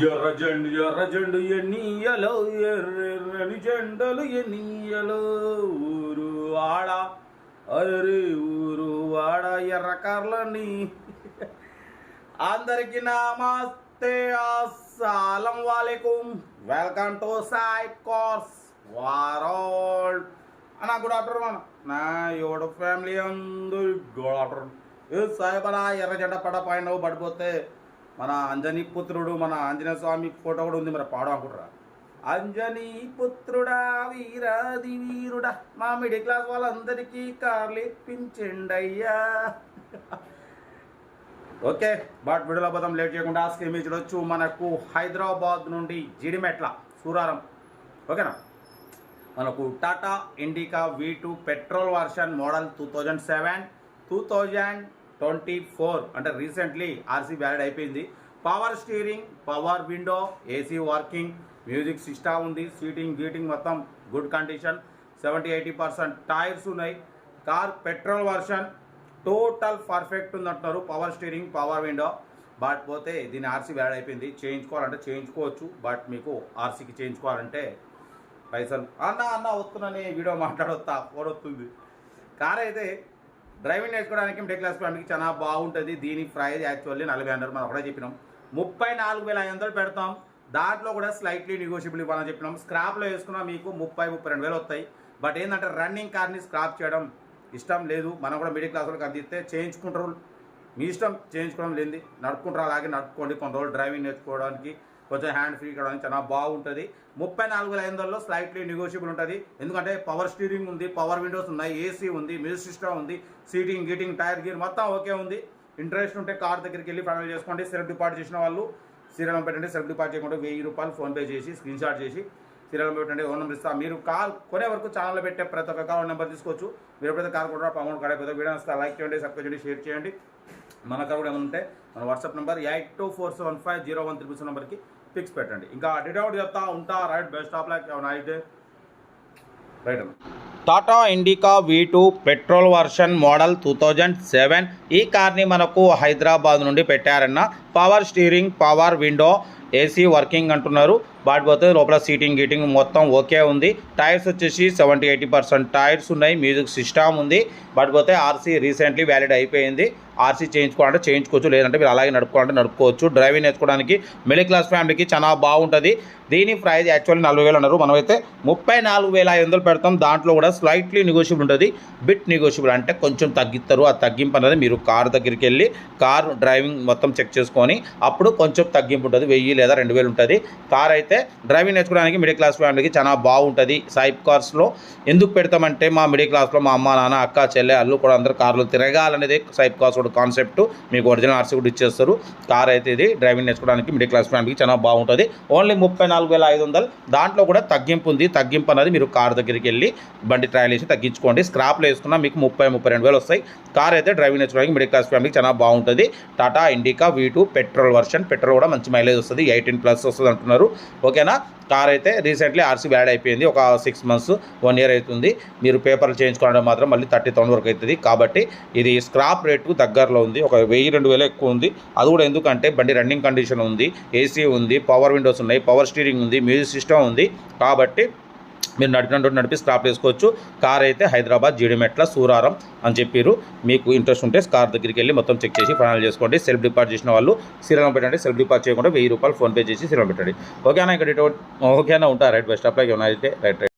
ఎర్ర జెండు ఎర్ర జెండు ఎన్నియలో ఎర్రెర్రని జెండలు ఎన్నియలో ఊరు వాడ అరే ఊరు వాడ ఎర్ర కార్లని అందరికి నమస్తే అస్సలం వాలేకుం వెల్కమ్ టు సాయిబ్ కోర్స్ వారోల్ అన్న గుడ్ ఆఫ్టర్నూన్ నా ఎవడు ఫ్యామిలీ అందరు గుడ్ ఆఫ్టర్నూన్ ఏ సాయిబ్ అన్న ఎర్ర జెండ పడ పైన పడిపోతే మన అంజనీ పుత్రుడు మన ఆంజనేయ స్వామి ఫోటో కూడా ఉంది మరి పాడు అనుకుంటారా అంజనీ పుత్రుడా వీరాది వీరుడా మా మిడిల్ క్లాస్ వాళ్ళందరికీ కార్లు ఇప్పించండి ఓకే బట్ విడుదల పదం లేట్ చేయకుండా స్క్రీన్ మీద చూడొచ్చు. మనకు హైదరాబాద్ నుండి జిడిమెట్ల సూరారం. ఓకేనా? మనకు Tata Indica V two petrol version model two thousand seven two thousand twenty four అంటే రీసెంట్లీ ఆర్సీ వ్యాలిడ్ అయిపోయింది. Power steering power window AC working music system ఉంది సీటింగ్ గీటింగ్ మొత్తం good condition seventy eighty percent tyres ఉన్నాయి. Car petrol version total perfect ఉందంటున్నారు power steering power window but పోతే దీని RC bad అయిపోయింది. చేయించుకోవాలంటే చేయించుకోవచ్చు. బట్ మీకు ఆర్సీకి చేయించుకోవాలంటే పైసలు అన్న అన్న వస్తున్నా వీడియో మాట్లాడొస్తా ఫోన్ వస్తుంది. కార్ అయితే డ్రైవింగ్ నేర్చుకోవడానికి మిడిల్ క్లాస్ ఫ్యామిలీకి చాలా బాగుంటుంది. దీని ప్రైజ్ యాక్చువల్లీ నలభై అందరు మనం ఒకటే చెప్పినాం. ముప్పై నాలుగు వేల ఐదు వందలు పెడతాం. దాంట్లో కూడా స్లైట్లీ నెగోషియబుల్ ఇవ్వాలని చెప్పినాం. స్క్రాప్లో వేసుకున్నా మీకు ముప్పై ముప్పై రెండు వేలు వస్తాయి. బట్ ఏంటంటే రన్నింగ్ కార్ని స్క్రాప్ చేయడం ఇష్టం లేదు. మనం కూడా మిడిల్ క్లాస్ వాళ్ళకి అందిస్తే చేయించుకుంటారు మీ ఇష్టం చేయించుకోవడం లేనిది నడుపుకుంటారు అలాగే నడుపుకోండి. కొన్ని రోజులు డ్రైవింగ్ నేర్చుకోవడానికి కొంచెం హ్యాండ్ ఫ్రీ కావడానికి చాలా బాగుంటుంది. ముప్పై నాలుగు లైన్లలో స్లైట్లీ నెగోషియబుల్ ఉంటుంది. ఎందుకంటే పవర్ స్టీరింగ్ ఉంది పవర్ విండోస్ ఉన్నాయి ఏసీ ఉంది మ్యూజిక్ సిస్టమ్ ఉంది సీటింగ్ గీటింగ్ టైర్ గీర్ మొత్తం ఓకే ఉంది. ఇంట్రెస్ట్ ఉంటే కార్ దగ్గరికి వెళ్ళి ఫైనల్ చేసుకోండి. సెల్ఫ్ డిపార్ట్ చేసిన వాళ్ళు సీరియల్ పెట్టండి. సెల్ఫ్ డిపార్ట్ చేయకుండా వెయ్యి రూపాయలు ఫోన్పే చేసి స్క్రీన్ షాట్ చేసి సీరియల్ పెట్టండి. ఓన్ నెంబర్ ఇస్తా. మీరు కాల్ కొనే వరకు ఛానల్ పెట్టే ప్రతి ఒక్క కాల్ నెంబర్ తీసుకోవచ్చు. మీరు ఎప్పుడైతే కార్ కూడా అమౌంట్ కడైపోతే వీడియో లైక్ చేయండి సబ్స్క్రైబ్ చేయండి షేర్ చేయండి. మన కార్ కూడా ఏమైనా ఉంటే మన WhatsApp number eight two four seven five zero one triple seven నెంబర్కి ఫిక్స్ పెట్టండి. ఇంకా డిటౌట్ చెప్తా ఉంటా right best of luck night right Tata Indica V two petrol version model two thousand seven ఈ కార్ని మనకు హైదరాబాద్ నుండి పెట్టారన్న. Power steering power window AC working అంటున్నారు. బాట్ పోతే లోపల సీటింగ్ గీటింగ్ మొత్తం ఓకే ఉంది. టైర్స్ వచ్చేసి సెవెంటీ ఎయిటీ పర్సెంట్ టైర్స్ ఉన్నాయి. మ్యూజిక్ సిస్టమ్ ఉంది. బట్ పోతే ఆర్సీ రీసెంట్లీ వ్యాలిడ్ అయిపోయింది. ఆర్సీ చేయించుకోవాలంటే చేయించుకోవచ్చు. లేదంటే మీరు అలాగే నడుపుకోవాలంటే నడుపుకోవచ్చు. డ్రైవింగ్ నేర్చుకోవడానికి మిడిల్ క్లాస్ ఫ్యామిలీకి చాలా బాగుంటుంది. దీని ప్రైస్ యాక్చువల్లీ నలభై వేలు అన్నారు. మనమైతే ముప్పై నాలుగు వేల ఐదు వందలు పెడతాం. దాంట్లో కూడా స్లైట్లీ నెగోషియబుల్ ఉంటుంది. బిట్ నెగోషియబుల్ అంటే కొంచెం తగ్గిస్తారు. ఆ తగ్గింపు అనేది మీరు కార్ దగ్గరికి వెళ్ళి కార్ డ్రైవింగ్ మొత్తం చెక్ చేసుకొని అప్పుడు కొంచెం తగ్గింపు ఉంటుంది. వెయ్యి లేదా రెండు వేలు ఉంటుంది. కార్ అయితే డ్రైవింగ్ నేర్చుకోవడానికి మిడిల్ క్లాస్ ఫ్యామిలీకి చాలా బాగుంటుంది. సైప్ కార్స్లో ఎందుకు పెడతామంటే మా మిడిల్ క్లాస్లో మా అమ్మ నాన్న అక్క చెల్లె అల్లు కూడా అందరూ కార్లు తిరగాలనేది సైప్ కార్స్ కూడా కాన్సెప్ట్. మీకు ఒరిజినల్ ఆర్సీ కూడా ఇచ్చేస్తారు. కార్ అయితే ఇది డ్రైవింగ్ నేర్చుకోవడానికి మిడిల్ క్లాస్ ఫ్యామిలీకి చాలా బాగుంటుంది. ఓన్లీ ముప్పై నాలుగు వేల ఐదు వందలు. దాంట్లో కూడా తగ్గింపు ఉంది. తగ్గింపు అనేది మీరు కార్ దగ్గరికి వెళ్ళి బండి ట్రయల్ వేసి తగ్గించుకోండి. స్క్రాప్లో వేసుకున్నా మీకు ముప్పై ముప్పై రెండు వేలు వస్తాయి. కార్ అయితే డ్రైవింగ్ నేర్చుకోవడానికి మిడిల్ క్లాస్ ఫ్యామిలీకి చాలా బాగుంటుంది. Tata Indica V two petrol version. Petrol కూడా మంచి మైలేజ్ వస్తుంది. ఎయిటీన్ ప్లస్ వస్తుంది అంటున్నారు. ఓకేనా? కార్ అయితే రీసెంట్లీ ఆర్సీ బ్యాడ్ అయిపోయింది. ఒక సిక్స్ మంత్స్ వన్ ఇయర్ అవుతుంది. మీరు పేపర్లు చేయించుకోవడం మాత్రం మళ్ళీ థర్టీ థౌసండ్ వరకు అవుతుంది. కాబట్టి ఇది స్క్రాప్ రేటు దగ్గరలో ఉంది. ఒక వెయ్యి రెండు వేలు ఎక్కువ ఉంది. అది కూడా ఎందుకంటే బండి రన్నింగ్ కండిషన్ ఉంది. ఏసీ ఉంది పవర్ విండోస్ ఉన్నాయి పవర్ స్టీరింగ్ ఉంది మ్యూజిక్ సిస్టమ్ ఉంది. కాబట్టి మీరు నడిపినటువంటి నడిపి స్టాప్ వేసుకోవచ్చు. కార్ అయితే హైదరాబాద్ జీడిమెట్ల సూరారం అని చెప్పారు మీకు ఇంట్రెస్ట్ ఉంటే కార్ దగ్గరికి వెళ్ళి మొత్తం చెక్ చేసి ఫైనల్ చేసుకోండి. సెల్ఫ్ డిపార్ట్ చేసిన వాళ్ళు సీరియల్ పెట్టండి. సెల్ఫ్ డిపార్ట్ చేయకుండా వెయ్యి రూపాయలు ఫోన్పే చేసి సీరియల్ పెట్టండి. ఓకేనా ఇక్కడ ఓకేనా ఉంటారు? రైట్ బెస్ట్ అప్లై ఏమైనా అయితే? Right right